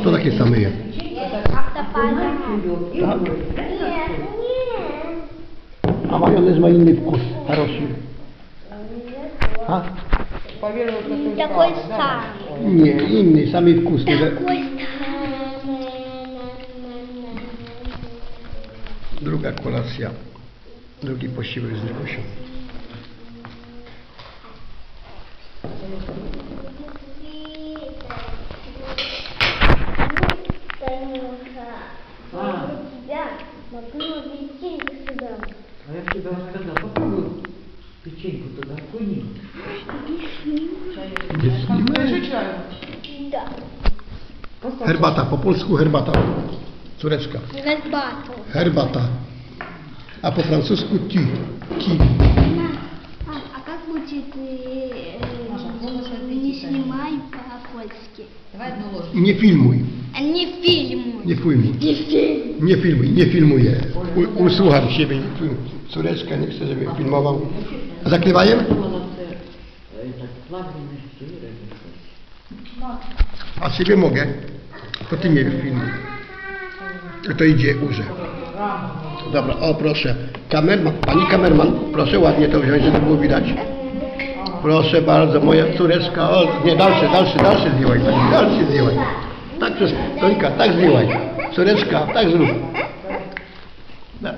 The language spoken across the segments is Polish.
Kto takie same je? Tak? A majonez ma inny wkus. Хороший. A? Такой сам. Nie, inny, samy wkus. Nie, Такой Druga kolacja. Drugi posiłek z Nykusią. А. тогда могу печеньку сюда. А я тебе тогда попробую печеньку туда окуни. Чай. чаю? Да. Herbata, po polsku herbata. Córeczka. Herbata. Herbata. A po francusku tu. Ki. A, a как будет э, ты э, не снимай по-польски? Не фильмуй. Не фильмуй. Не фильмуй. Не фильмуй. Nie filmuj, nie filmuję. U, usłucham siebie. Córeczka nie chce, żebym filmował. A zakrywają? A siebie mogę. To ty nie filmuj. To idzie urze. Dobra, o proszę. Kamerman, pani kamerman, proszę ładnie to wziąć, żeby było widać. Proszę bardzo, moja córeczka. O, nie, dalszy, dalszy, dalszy zdjęłaś. Dalszy zdjęłaś. Przecież Tonika, tak zbiłaj. Córeczka, tak zrób.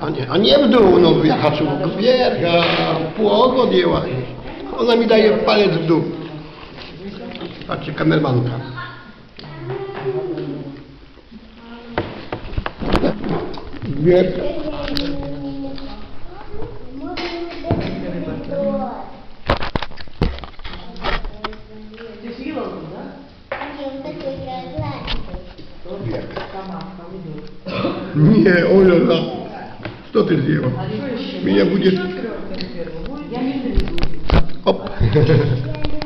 A nie, a nie w dół, no ja haczył wiercha, płog odjęła. Ona mi daje palec w dół. Patrzcie, kamermanka. Wiercha. Jest Ilon. Nie, to jest нет. Не, Оля, да. Что ты сделал? Меня будет... Оп.